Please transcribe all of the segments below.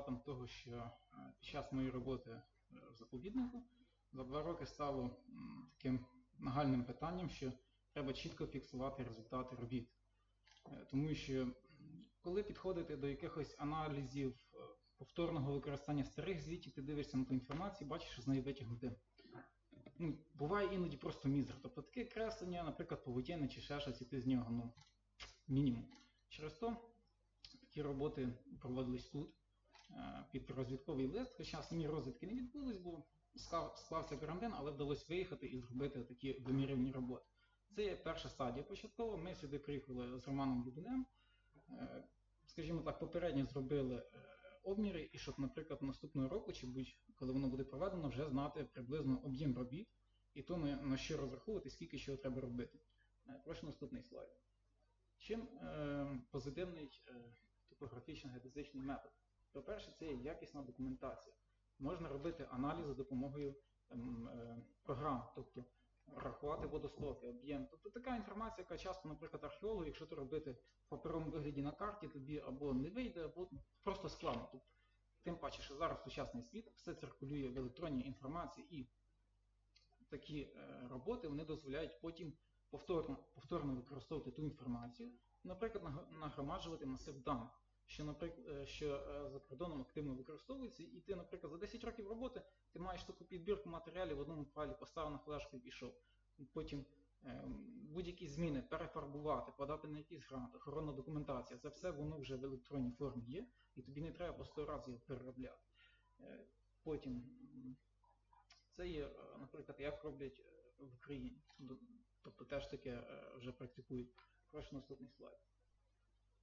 результатом того, що е, під час моєї роботи е, в заповіднику за два роки стало таким нагальним питанням, що треба чітко фіксувати результати робіт. Е, Тому що коли підходити до якихось аналізів повторного використання старих звітів, ти дивишся на ту інформацію, бачиш, що з неї витягнути. Ну, буває іноді просто мізер. Тобто таке креслення, наприклад, повутєнне чи ще щось, і ти з нього ну, мінімум. Через то такі роботи проводились тут під розвідковий лист, хоча самі розвідки не відбулись, бо склався карантин, але вдалося виїхати і зробити такі вимірювані роботи. Це є перша стадія початкова. Ми сюди приїхали з Романом Людунем. Е, Скажімо так, попередньо зробили е, обміри, і щоб, наприклад, наступного року, чи будь-коли воно буде проведено, вже знати приблизно об'єм робіт і то на, що розраховувати, скільки чого треба робити. Е, Прошу наступний слайд. Чим е, позитивний е, топографічно геодезичний метод? По-перше, це є якісна документація. Можна робити аналіз за допомогою ем, е, програм, тобто рахувати водостоки, об'єм. Тобто така інформація, яка часто, наприклад, археологу, якщо то робити в паперовому вигляді на карті, тобі або не вийде, або просто складно. Тобто, тим паче, що зараз сучасний світ все циркулює в електронній інформації і такі е, роботи вони дозволяють потім повторно, повторно використовувати ту інформацію, наприклад, нагромаджувати масив даних, що, наприклад, що е, за кордоном активно використовується, і ти, наприклад, за 10 років роботи ти маєш таку підбірку матеріалів в одному файлі, поставив на флешку і пішов. Потім е, будь-які зміни перефарбувати, подати на якийсь грант, охоронна документація, це все воно вже в електронній формі є, і тобі не треба по 100 разів його переробляти. Е, Потім це є, е, наприклад, як роблять е, в Україні. Тобто теж таке е, вже практикують. Прошу наступний слайд.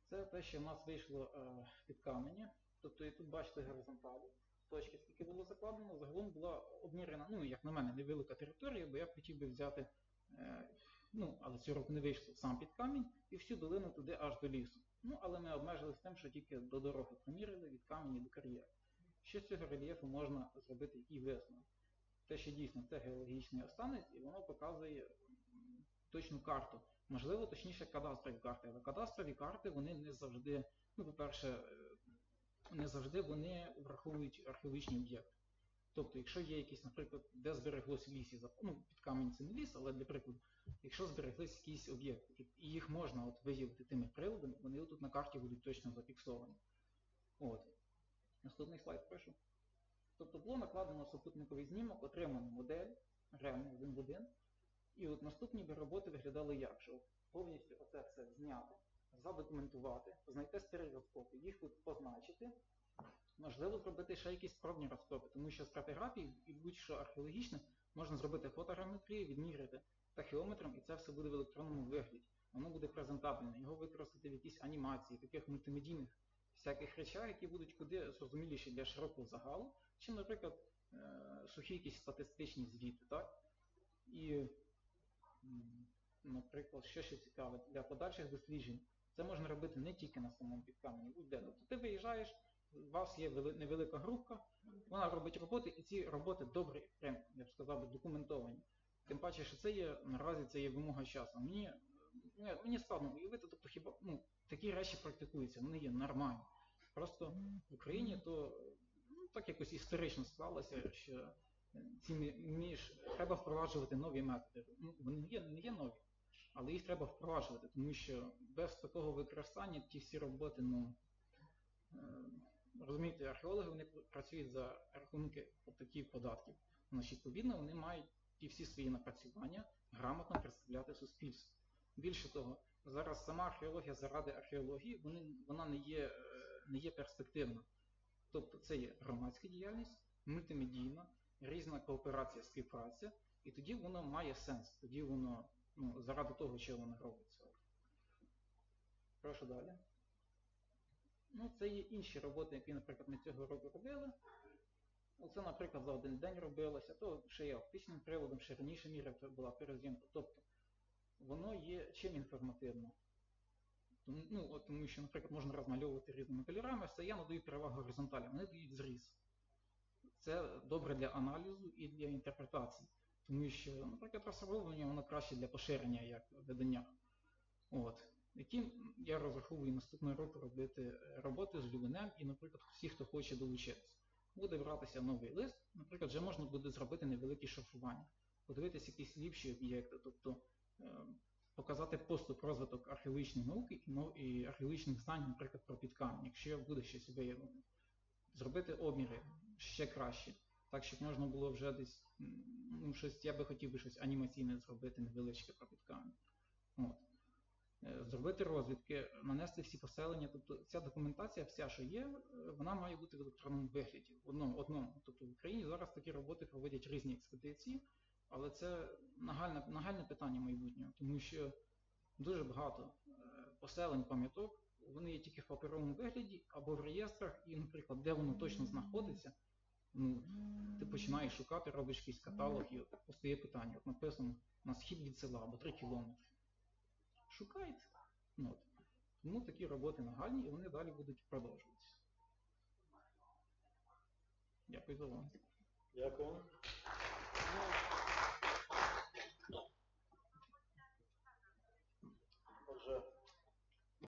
Це те, що в нас вийшло е, під камені. Тобто і тут бачите горизонталі. Точки, скільки було закладено, загалом була обмірена, ну, як на мене, невелика територія, бо я б хотів би взяти, е, ну, але цього року не вийшло сам під камінь і всю долину туди аж до лісу. Ну, але ми обмежилися тим, що тільки до дороги поміряли від камені до кар'єру. Що з цього рельєфу можна зробити який висновок? Те, що дійсно це геологічний останець, і воно показує точну карту. Можливо, точніше кадастрові карти, але кадастрові карти вони не завжди, ну, по-перше, е, не завжди вони враховують археологічні об'єкти. Тобто, якщо є якісь, наприклад, де збереглось в лісі, ну, під камінь це не ліс, але для прикладу, якщо збереглись якісь об'єкти, і їх можна от виявити тими приладами, вони тут на карті будуть точно зафіксовані. От. Наступний слайд прошу. Тобто було накладено супутниковий знімок, отримано модель, реально один в один. І от наступні би роботи виглядали як? Що повністю оце все зняти, задокументувати, знайти стереоскопи, їх тут позначити. Можливо, зробити ще якісь пробні розкопи, тому що стратиграфії і будь-що археологічне можна зробити фотограметрію, відміряти тахіометром, і це все буде в електронному вигляді. Воно буде презентабельне, його використати в якійсь анімації, таких мультимедійних всяких речах, які будуть куди зрозуміліші для широкого загалу, чи, наприклад, е, сухі якісь статистичні звіти. Так? І, наприклад, що ще цікаве, для подальших досліджень це можна робити не тільки на самому підкамені, будь-де. Тобто ти виїжджаєш, у вас є невелика група, вона робить роботи, і ці роботи добре, прям, я б сказав, документовані. Тим паче, що це є, наразі це є вимога часу. Мені, мені складно уявити, тобто хіба ну, такі речі практикуються, вони є нормальні. Просто в Україні то ну, так якось історично склалося, що ці мі- між треба впроваджувати нові методи. Ну, вони не є, не є нові, але їх треба впроваджувати, тому що без такого використання ті всі роботи, ну е, розумієте, археологи вони працюють за рахунки таких податків. Значить, відповідно, вони мають ті всі свої напрацювання грамотно представляти суспільству. Більше того, зараз сама археологія заради археології вони, вона не є, е, не є перспективна. Тобто це є громадська діяльність, мультимедійна, різна кооперація, співпраця, і тоді воно має сенс, тоді воно ну, заради того, що воно робиться. Прошу далі. Ну, це є інші роботи, які, наприклад, ми цього року робили. Оце, наприклад, за один день робилося, то ще є оптичним приладом, ще раніше міра була перезйомка. Тобто воно є чим інформативно. Ну, тому що, наприклад, можна розмальовувати різними кольорами, все я надаю перевагу горизонталі, вони дають зріз. Це добре для аналізу і для інтерпретації. Тому що, наприклад, розроблення воно краще для поширення як видання. От. які я розраховую наступного року робити роботи з Лювенем і, наприклад, всі, хто хоче долучитися. Буде братися новий лист, наприклад, вже можна буде зробити невеликі шарфування, подивитися якісь ліпші об'єкти, тобто е, показати поступ розвиток археологічної науки і, археологічних знань, наприклад, про підкамінь, якщо буде щось виявлено. Зробити обміри ще краще, так, щоб можна було вже десь, ну, щось, я би хотів би щось анімаційне зробити, невеличке про підкамінь. От. Е, Зробити розвідки, нанести всі поселення, тобто ця документація, вся, що є, е, вона має бути в електронному вигляді. В одному, одному. Тобто в Україні зараз такі роботи проводять різні експедиції, але це нагальне, нагальне питання майбутнього, тому що дуже багато е, поселень, пам'яток, вони є тільки в паперовому вигляді або в реєстрах, і, наприклад, де воно точно знаходиться, ну, ти починаєш шукати, робиш якийсь каталог, і постає питання, от написано на схід від села або 3 кілометри. Шукайте. Ну, от. Тому такі роботи нагальні і вони далі будуть продовжуватися. Дякую за увагу. Дякую.